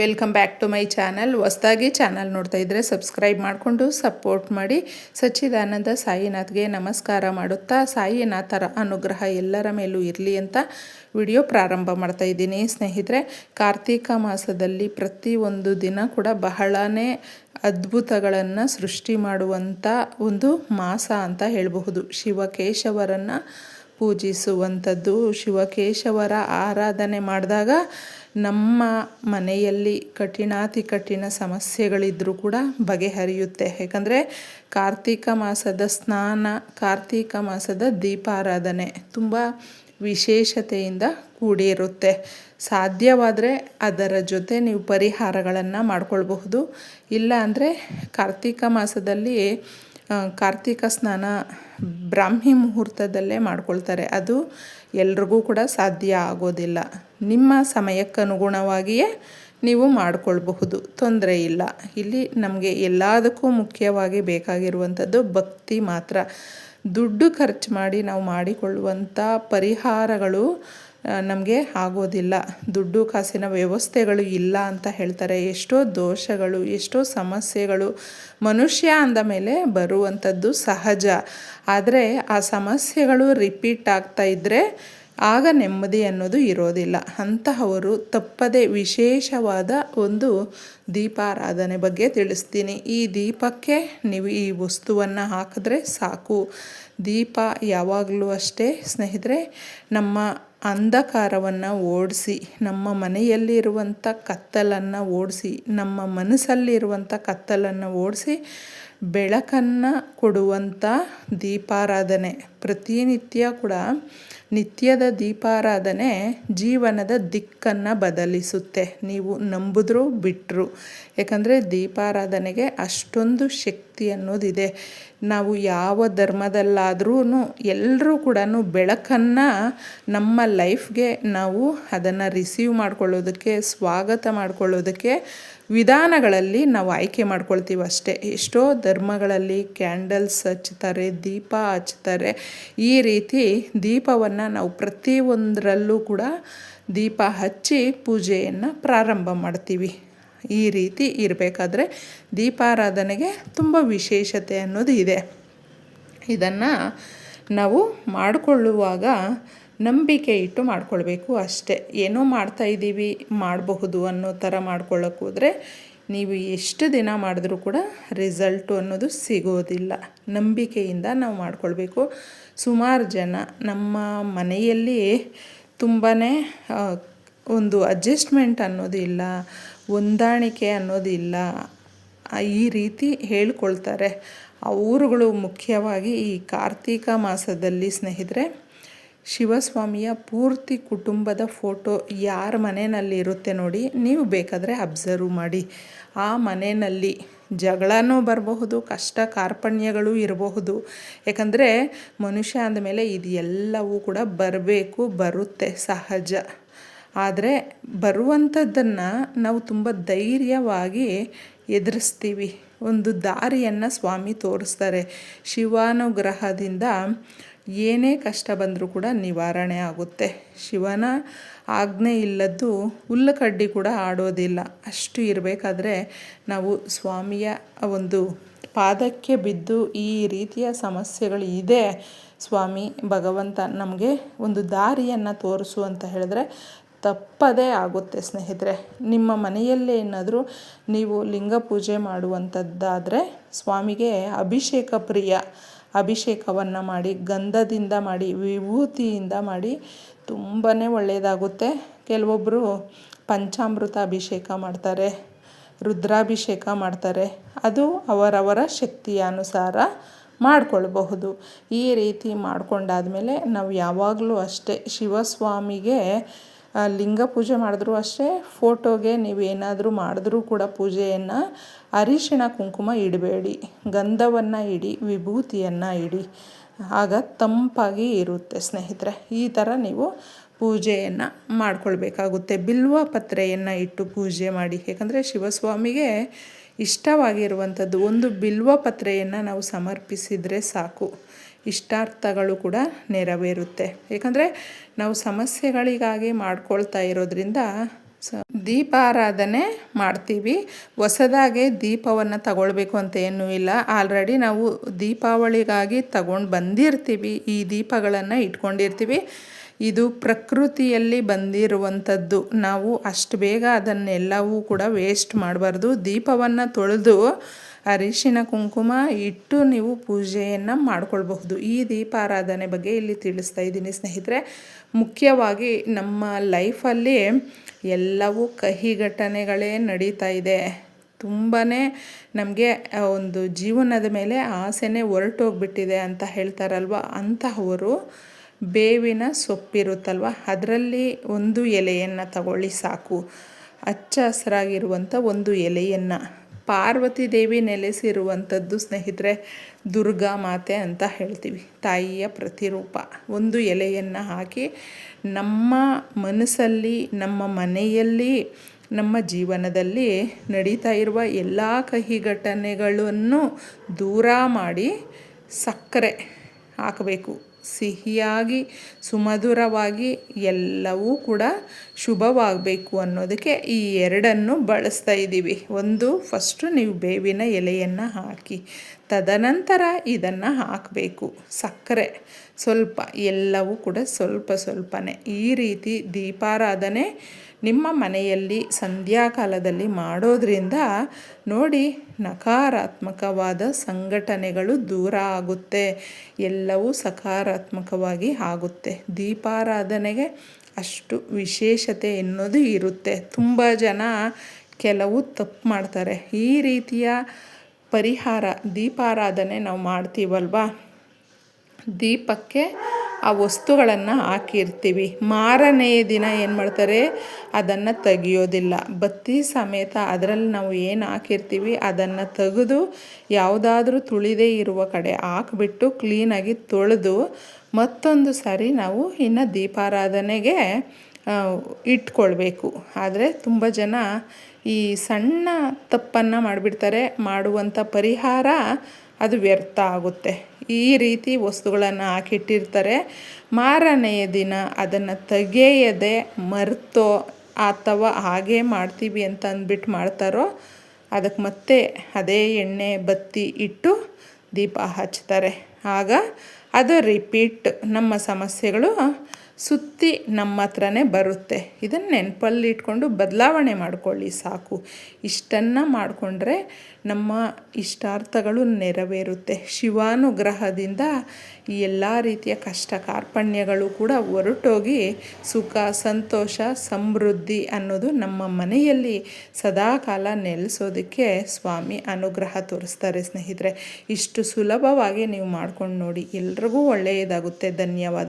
Welcome back to my channel. ಹೊಸ್ದಾಗಿ channel ನೋಡ್ತಾ ಇದ್ದರೆ ಸಬ್ಸ್ಕ್ರೈಬ್ ಮಾಡಿಕೊಂಡು ಸಪೋರ್ಟ್ ಮಾಡಿ. ಸಚ್ಚಿದಾನಂದ ಸಾಯಿನಾಥ್ಗೆ ನಮಸ್ಕಾರ ಮಾಡುತ್ತಾ ಸಾಯಿನಾಥರ ಅನುಗ್ರಹ ಎಲ್ಲರ ಮೇಲೂ ಇರಲಿ ಅಂತ ವಿಡಿಯೋ ಪ್ರಾರಂಭ ಮಾಡ್ತಾ ಇದ್ದೀನಿ. ಸ್ನೇಹಿತರೆ, ಕಾರ್ತೀಕ ಮಾಸದಲ್ಲಿ ಪ್ರತಿಯೊಂದು ದಿನ ಕೂಡ ಬಹಳನೇ ಅದ್ಭುತಗಳನ್ನು ಸೃಷ್ಟಿ ಮಾಡುವಂಥ ಒಂದು ಮಾಸ ಅಂತ ಹೇಳಬಹುದು. ಶಿವಕೇಶವರನ್ನು ಪೂಜಿಸುವಂಥದ್ದು. ಶಿವಕೇಶವರ ಆರಾಧನೆ ಮಾಡಿದಾಗ ನಮ್ಮ ಮನೆಯಲ್ಲಿ ಕಠಿಣಾತಿ ಕಠಿಣ ಸಮಸ್ಯೆಗಳಿದ್ದರೂ ಕೂಡ ಬಗೆಹರಿಯುತ್ತೆ. ಯಾಕಂದರೆ ಕಾರ್ತೀಕ ಮಾಸದ ಸ್ನಾನ, ಕಾರ್ತೀಕ ಮಾಸದ ದೀಪಾರಾಧನೆ ತುಂಬ ವಿಶೇಷತೆಯಿಂದ ಕೂಡಿರುತ್ತೆ. ಸಾಧ್ಯವಾದರೆ ಅದರ ಜೊತೆ ನೀವು ಪರಿಹಾರಗಳನ್ನು ಮಾಡ್ಕೊಳ್ಬಹುದು. ಇಲ್ಲ ಅಂದರೆ ಕಾರ್ತೀಕ ಮಾಸದಲ್ಲಿ ಕಾರ್ತೀಕ ಸ್ನಾನ ಬ್ರಾಹ್ಮಿ ಮುಹೂರ್ತದಲ್ಲೇ ಮಾಡ್ಕೊಳ್ತಾರೆ. ಅದು ಎಲ್ರಿಗೂ ಕೂಡ ಸಾಧ್ಯ ಆಗೋದಿಲ್ಲ. ನಿಮ್ಮ ಸಮಯಕ್ಕನುಗುಣವಾಗಿಯೇ ನೀವು ಮಾಡಿಕೊಳ್ಬಹುದು. ತೊಂದರೆ ಇಲ್ಲ. ಇಲ್ಲಿ ನಮಗೆ ಎಲ್ಲದಕ್ಕೂ ಮುಖ್ಯವಾಗಿ ಬೇಕಾಗಿರುವಂಥದ್ದು ಭಕ್ತಿ ಮಾತ್ರ. ದುಡ್ಡು ಖರ್ಚು ಮಾಡಿ ನಾವು ಮಾಡಿಕೊಳ್ಳುವಂಥ ಪರಿಹಾರಗಳು ನಮಗೆ ಆಗೋದಿಲ್ಲ. ದುಡ್ಡು ಕಾಸಿನ ವ್ಯವಸ್ಥೆಗಳು ಇಲ್ಲ ಅಂತ ಹೇಳ್ತಾರೆ. ಎಷ್ಟೋ ದೋಷಗಳು, ಎಷ್ಟೋ ಸಮಸ್ಯೆಗಳು ಮನುಷ್ಯ ಅಂದ ಮೇಲೆ ಬರುವಂಥದ್ದು ಸಹಜ. ಆದರೆ ಆ ಸಮಸ್ಯೆಗಳು ರಿಪೀಟ್ ಆಗ್ತಾ ಇದ್ದರೆ ಆಗ ನೆಮ್ಮದಿ ಅನ್ನೋದು ಇರೋದಿಲ್ಲ. ಅಂತಹವರು ತಪ್ಪದೆ ವಿಶೇಷವಾದ ಒಂದು ದೀಪಾರಾಧನೆ ಬಗ್ಗೆ ತಿಳಿಸ್ತೀನಿ. ಈ ದೀಪಕ್ಕೆ ನೀವು ಈ ವಸ್ತುವನ್ನು ಹಾಕಿದ್ರೆ ಸಾಕು. ದೀಪ ಯಾವಾಗಲೂ ಅಷ್ಟೇ. ಸ್ನೇಹಿತರೆ, ನಮ್ಮ ಅಂಧಕಾರವನ್ನು ಓಡಿಸಿ, ನಮ್ಮ ಮನೆಯಲ್ಲಿರುವಂಥ ಕತ್ತಲನ್ನು ಓಡಿಸಿ, ನಮ್ಮ ಮನಸ್ಸಲ್ಲಿರುವಂಥ ಕತ್ತಲನ್ನು ಓಡಿಸಿ ಬೆಳಕನ್ನು ಕೊಡುವಂಥ ದೀಪಾರಾಧನೆ. ಪ್ರತಿನಿತ್ಯ ಕೂಡ ನಿತ್ಯದ ದೀಪಾರಾಧನೆ ಜೀವನದ ದಿಕ್ಕನ್ನು ಬದಲಿಸುತ್ತೆ. ನೀವು ನಂಬಿದ್ರು ಬಿಟ್ಟರು ಯಾಕಂದರೆ ದೀಪಾರಾಧನೆಗೆ ಅಷ್ಟೊಂದು ಶಕ್ತಿ ಅನ್ನೋದಿದೆ. ನಾವು ಯಾವ ಧರ್ಮದಲ್ಲಾದ್ರೂ ಎಲ್ಲರೂ ಕೂಡ ಬೆಳಕನ್ನು ನಮ್ಮ ಲೈಫ್ಗೆ ನಾವು ಅದನ್ನು ರಿಸೀವ್ ಮಾಡ್ಕೊಳ್ಳೋದಕ್ಕೆ, ಸ್ವಾಗತ ಮಾಡ್ಕೊಳ್ಳೋದಕ್ಕೆ ವಿಧಾನಗಳಲ್ಲಿ ನಾವು ಆಯ್ಕೆ ಮಾಡ್ಕೊಳ್ತೀವಿ ಅಷ್ಟೇ. ಎಷ್ಟೋ ಧರ್ಮಗಳಲ್ಲಿ ಕ್ಯಾಂಡಲ್ಸ್ ಹಚ್ತಾರೆ ದೀಪ ಹಚ್ತಾರೆ ಈ ರೀತಿ ದೀಪವನ್ನು ನಾವು ಪ್ರತಿಯೊಂದರಲ್ಲೂ ಕೂಡ ದೀಪ ಹಚ್ಚಿ ಪೂಜೆಯನ್ನು ಪ್ರಾರಂಭ ಮಾಡ್ತೀವಿ. ಈ ರೀತಿ ಇರಬೇಕಾದ್ರೆ ದೀಪಾರಾಧನೆಗೆ ತುಂಬ ವಿಶೇಷತೆ ಅನ್ನೋದು ಇದೆ. ಇದನ್ನು ನಾವು ಮಾಡಿಕೊಳ್ಳುವಾಗ ನಂಬಿಕೆ ಇಟ್ಟು ಮಾಡಿಕೊಳ್ಬೇಕು ಅಷ್ಟೇ. ಏನೋ ಮಾಡ್ತಾ ಇದ್ದೀವಿ, ಮಾಡಬಹುದು ಅನ್ನೋ ಥರ ಮಾಡ್ಕೊಳ್ಳೋಕೆ ಹೋದರೆ ನೀವು ಎಷ್ಟು ದಿನ ಮಾಡಿದ್ರೂ ಕೂಡ ರಿಸಲ್ಟು ಅನ್ನೋದು ಸಿಗೋದಿಲ್ಲ. ನಂಬಿಕೆಯಿಂದ ನಾವು ಮಾಡ್ಕೊಳ್ಬೇಕು. ಸುಮಾರು ಜನ ನಮ್ಮ ಮನೆಯಲ್ಲಿ ತುಂಬಾ ಒಂದು ಅಡ್ಜಸ್ಟ್ಮೆಂಟ್ ಅನ್ನೋದಿಲ್ಲ ಹೊಂದಾಣಿಕೆ ಅನ್ನೋದಿಲ್ಲ ಈ ರೀತಿ ಹೇಳ್ಕೊಳ್ತಾರೆ. ಅವರುಗಳು ಮುಖ್ಯವಾಗಿ ಈ ಕಾರ್ತೀಕ ಮಾಸದಲ್ಲಿ ಸ್ನೇಹಿತರೆ ಶಿವಸ್ವಾಮಿಯ ಪೂರ್ತಿ ಕುಟುಂಬದ ಫೋಟೋ ಯಾರ ಮನೆಯಲ್ಲಿ ಇರುತ್ತೆ ನೋಡಿ ನೀವು ಬೇಕಾದರೆ ಅಬ್ಸರ್ವ್ ಮಾಡಿ. ಆ ಮನೆಯಲ್ಲಿ ಜಗಳನೂ ಬರಬಹುದು, ಕಷ್ಟ ಕಾರ್ಪಣ್ಯಗಳು ಇರಬಹುದು. ಯಾಕಂದರೆ ಮನುಷ್ಯ ಅಂದಮೇಲೆ ಇದು ಎಲ್ಲವೂ ಕೂಡ ಬರಬೇಕು, ಬರುತ್ತೆ, ಸಹಜ. ಆದರೆ ಬರುವಂಥದ್ದನ್ನು ನಾವು ತುಂಬ ಧೈರ್ಯವಾಗಿ ಎದುರಿಸ್ತೀವಿ. ಒಂದು ದಾರಿಯನ್ನು ಸ್ವಾಮಿ ತೋರಿಸ್ತಾರೆ. ಶಿವಾನುಗ್ರಹದಿಂದ ಏನೇ ಕಷ್ಟ ಬಂದರೂ ಕೂಡ ನಿವಾರಣೆ ಆಗುತ್ತೆ. ಶಿವನ ಆಜ್ಞೆ ಇಲ್ಲದ್ದು ಹುಲ್ಲು ಕಡ್ಡಿ ಕೂಡ ಆಡೋದಿಲ್ಲ. ಅಷ್ಟು ಇರಬೇಕಾದ್ರೆ ನಾವು ಸ್ವಾಮಿಯ ಒಂದು ಪಾದಕ್ಕೆ ಬಿದ್ದು ಈ ರೀತಿಯ ಸಮಸ್ಯೆಗಳು ಇದೆ. ಸ್ವಾಮಿ, ಭಗವಂತ ನಮಗೆ ಒಂದು ದಾರಿಯನ್ನು ತೋರಿಸು ಅಂತ ಹೇಳಿದ್ರೆ ತಪ್ಪದೇ ಆಗುತ್ತೆ ಸ್ನೇಹಿತರೆ. ನಿಮ್ಮ ಮನೆಯಲ್ಲೇ ಏನಾದರೂ ನೀವು ಲಿಂಗ ಪೂಜೆ ಮಾಡುವಂಥದ್ದಾದರೆ ಸ್ವಾಮಿಗೆ ಅಭಿಷೇಕ ಪ್ರಿಯ. ಅಭಿಷೇಕವನ್ನು ಮಾಡಿ, ಗಂಧದಿಂದ ಮಾಡಿ, ವಿಭೂತಿಯಿಂದ ಮಾಡಿ ತುಂಬಾ ಒಳ್ಳೆಯದಾಗುತ್ತೆ ಕೆಲವೊಬ್ಬರು ಪಂಚಾಮೃತ ಅಭಿಷೇಕ ಮಾಡ್ತಾರೆ, ರುದ್ರಾಭಿಷೇಕ ಮಾಡ್ತಾರೆ. ಅದು ಅವರವರ ಶಕ್ತಿಯ ಅನುಸಾರ ಮಾಡಿಕೊಳ್ಬಹುದು. ಈ ರೀತಿ ಮಾಡಿಕೊಂಡಾದ್ಮೇಲೆ ನಾವು ಯಾವಾಗಲೂ ಅಷ್ಟೇ ಶಿವಸ್ವಾಮಿಗೆ ಲಿಂಗ ಪೂಜೆ ಮಾಡಿದ್ರು ಅಷ್ಟೇ, ಫೋಟೋಗೆ ನೀವು ಏನಾದರೂ ಮಾಡಿದ್ರೂ ಕೂಡ ಪೂಜೆಯನ್ನು ಅರಿಶಿಣ, ಕುಂಕುಮ ಇಡಬೇಡಿ, ಗಂಧವನ್ನು ಇಡಿ, ವಿಭೂತಿಯನ್ನು ಇಡಿ, ಆಗ ತಂಪಾಗಿ ಇರುತ್ತೆ ಸ್ನೇಹಿತರೆ. ಈ ಥರ ನೀವು ಪೂಜೆಯನ್ನು ಮಾಡ್ಕೊಳ್ಬೇಕಾಗುತ್ತೆ. ಬಿಲ್ವ ಪತ್ರೆಯನ್ನು ಇಟ್ಟು ಪೂಜೆ ಮಾಡಿ. ಯಾಕಂದರೆ ಶಿವಸ್ವಾಮಿಗೆ ಇಷ್ಟವಾಗಿರುವಂಥದ್ದು. ಒಂದು ಬಿಲ್ವ ಪತ್ರೆಯನ್ನು ನಾವು ಸಮರ್ಪಿಸಿದರೆ ಸಾಕು. ಇಷ್ಟಾರ್ಥಗಳು ಕೂಡ ನೆರವೇರುತ್ತೆ. ಏಕೆಂದರೆ ನಾವು ಸಮಸ್ಯೆಗಳಿಗಾಗಿ ಮಾಡ್ಕೊಳ್ತಾ ಇರೋದ್ರಿಂದ ದೀಪಾರಾಧನೆ ಮಾಡ್ತೀವಿ. ಹೊಸದಾಗಿ ದೀಪವನ್ನು ತಗೊಳ್ಬೇಕು ಅಂತ ಏನೂ ಇಲ್ಲ. ಆಲ್ರೆಡಿ ನಾವು ದೀಪಾವಳಿಗಾಗಿ ತಗೊಂಡು ಬಂದಿರ್ತೀವಿ. ಈ ದೀಪಗಳನ್ನು ಇಟ್ಕೊಂಡಿರ್ತೀವಿ. ಇದು ಪ್ರಕೃತಿಯಲ್ಲಿ ಬಂದಿರುವಂಥದ್ದು. ನಾವು ಅಷ್ಟು ಬೇಗ ಅದನ್ನೆಲ್ಲವೂ ಕೂಡ ವೇಸ್ಟ್ ಮಾಡಬಾರ್ದು. ದೀಪವನ್ನು ತೊಳೆದು ಅರಿಶಿನ ಕುಂಕುಮ ಇಟ್ಟು ನೀವು ಪೂಜೆಯನ್ನು ಮಾಡಿಕೊಳ್ಬಹುದು. ಈ ದೀಪಾರಾಧನೆ ಬಗ್ಗೆ ಇಲ್ಲಿ ತಿಳಿಸ್ತಾ ಇದ್ದೀನಿ ಸ್ನೇಹಿತರೆ. ಮುಖ್ಯವಾಗಿ ನಮ್ಮ ಲೈಫಲ್ಲಿ ಎಲ್ಲವೂ ಕಹಿ ಘಟನೆಗಳೇ ನಡೀತಾ ಇದೆ. ತುಂಬಾ ನಮಗೆ ಒಂದು ಜೀವನದ ಮೇಲೆ ಆಸೆನೇ ಹೊರಟೋಗ್ಬಿಟ್ಟಿದೆ ಅಂತ ಹೇಳ್ತಾರಲ್ವ? ಅಂತಹವರು ಬೇವಿನ ಸೊಪ್ಪಿರುತ್ತಲ್ವ? ಅದರಲ್ಲಿ ಒಂದು ಎಲೆಯನ್ನು ತಗೊಳ್ಳಿ ಸಾಕು. ಹಚ್ಚ ಹಸಿರಾಗಿರುವಂಥ ಒಂದು ಎಲೆಯನ್ನು. ಪಾರ್ವತಿ ದೇವಿ ನೆಲೆಸಿರುವಂಥದ್ದು ಸ್ನೇಹಿತರೆ, ದುರ್ಗಾ ಮಾತೆ ಅಂತ ಹೇಳ್ತೀವಿ. ತಾಯಿಯ ಪ್ರತಿರೂಪ. ಒಂದು ಎಲೆಯನ್ನು ಹಾಕಿ ನಮ್ಮ ಮನಸ್ಸಲ್ಲಿ, ನಮ್ಮ ಮನೆಯಲ್ಲಿ, ನಮ್ಮ ಜೀವನದಲ್ಲಿ ನಡೀತಾ ಇರುವ ಎಲ್ಲ ಕಹಿ ಘಟನೆಗಳನ್ನು ದೂರ ಮಾಡಿ ಸಕ್ಕರೆ ಹಾಕಬೇಕು. ಸಿಹಿಯಾಗಿ, ಸುಮಧುರವಾಗಿ ಎಲ್ಲವೂ ಕೂಡ ಶುಭವಾಗಬೇಕು ಅನ್ನೋದಕ್ಕೆ ಈ ಎರಡನ್ನು ಬಳಸ್ತಾ ಇದ್ದೀವಿ. ಒಂದು ಫಸ್ಟು ನೀವು ಬೇವಿನ ಎಲೆಯನ್ನು ಹಾಕಿ ತದನಂತರ ಇದನ್ನು ಹಾಕಬೇಕು. ಸಕ್ಕರೆ ಸ್ವಲ್ಪ, ಎಲ್ಲವೂ ಕೂಡ ಸ್ವಲ್ಪ ಸ್ವಲ್ಪನೇ. ಈ ರೀತಿ ದೀಪಾರಾಧನೆ ನಿಮ್ಮ ಮನೆಯಲ್ಲಿ ಸಂಧ್ಯಾಕಾಲದಲ್ಲಿ ಮಾಡೋದ್ರಿಂದ ನೋಡಿ ನಕಾರಾತ್ಮಕವಾದ ಸಂಘಟನೆಗಳು ದೂರ ಆಗುತ್ತೆ. ಎಲ್ಲವೂ ಸಕಾರಾತ್ಮಕವಾಗಿ ಆಗುತ್ತೆ. ದೀಪಾರಾಧನೆಗೆ ಅಷ್ಟು ವಿಶೇಷತೆ ಎನ್ನುವುದು ಇರುತ್ತೆ. ತುಂಬ ಜನ ಕೆಲವು ತಪ್ಪು ಮಾಡ್ತಾರೆ. ಈ ರೀತಿಯ ಪರಿಹಾರ, ದೀಪಾರಾಧನೆ ನಾವು ಮಾಡ್ತೀವಲ್ವಾ? ದೀಪಕ್ಕೆ ಆ ವಸ್ತುಗಳನ್ನು ಹಾಕಿರ್ತೀವಿ. ಮಾರನೆಯ ದಿನ ಏನು ಮಾಡ್ತಾರೆ? ಅದನ್ನು ತೆಗಿಯೋದಿಲ್ಲ. ಬತ್ತಿ ಸಮೇತ ಅದರಲ್ಲಿ ನಾವು ಏನು ಹಾಕಿರ್ತೀವಿ? ಅದನ್ನು ತೆಗೆದು ಯಾವುದಾದ್ರೂ ತುಳಿದೇ ಇರುವ ಕಡೆ ಹಾಕ್ಬಿಟ್ಟು ಕ್ಲೀನಾಗಿ ತೊಳೆದು ಮತ್ತೊಂದು ಸಾರಿ ನಾವು ಇನ್ನು ದೀಪಾರಾಧನೆಗೆ ಇಟ್ಕೊಳ್ಬೇಕು. ಆದರೆ ತುಂಬ ಜನ ಈ ಸಣ್ಣ ತಪ್ಪನ್ನು ಮಾಡಿಬಿಡ್ತಾರೆ ಮಾಡುವಂಥ ಪರಿಹಾರ ಅದು ವ್ಯರ್ಥ ಆಗುತ್ತೆ. ಈ ರೀತಿ ವಸ್ತುಗಳನ್ನು ಹಾಕಿಟ್ಟಿರ್ತಾರೆ. ಮಾರನೆಯ ದಿನ ಅದನ್ನು ತೆಗೆಯದೆ ಮರೆತೋ ಅಥವಾ ಹಾಗೇ ಮಾಡ್ತೀವಿ ಅಂತ ಅಂದ್ಬಿಟ್ಟು ಮಾಡ್ತಾರೋ ಅದಕ್ಕೆ ಮತ್ತೆ ಅದೇ ಎಣ್ಣೆ, ಬತ್ತಿ ಇಟ್ಟು ದೀಪ ಹಚ್ತಾರೆ. ಆಗ ಅದು ರಿಪೀಟ್ ನಮ್ಮ ಸಮಸ್ಯೆಗಳು ಸುತ್ತಿ ನಮ್ಮ ಹತ್ರನೇ ಬರುತ್ತೆ. ಇದನ್ನು ನೆನಪಲ್ಲಿ ಇಟ್ಕೊಂಡು ಬದಲಾವಣೆ ಮಾಡಿಕೊಳ್ಳಿ ಸಾಕು. ಇಷ್ಟನ್ನು ಮಾಡಿಕೊಂಡ್ರೆ ನಮ್ಮ ಇಷ್ಟಾರ್ಥಗಳು ನೆರವೇರುತ್ತೆ. ಶಿವಾನುಗ್ರಹದಿಂದ ಈ ಎಲ್ಲ ರೀತಿಯ ಕಷ್ಟ ಕಾರ್ಪಣ್ಯಗಳು ಕೂಡ ಹೊರಟೋಗಿ ಸುಖ, ಸಂತೋಷ, ಸಮೃದ್ಧಿ ಅನ್ನೋದು ನಮ್ಮ ಮನೆಯಲ್ಲಿ ಸದಾಕಾಲ ನೆಲೆಸೋದಕ್ಕೆ ಸ್ವಾಮಿ ಅನುಗ್ರಹ ತೋರಿಸ್ತಾರೆ ಸ್ನೇಹಿತರೆ. ಇಷ್ಟು ಸುಲಭವಾಗಿ ನೀವು ಮಾಡ್ಕೊಂಡು ನೋಡಿ. ಎಲ್ರಿಗೂ ಒಳ್ಳೆಯದಾಗುತ್ತೆ. ಧನ್ಯವಾದ.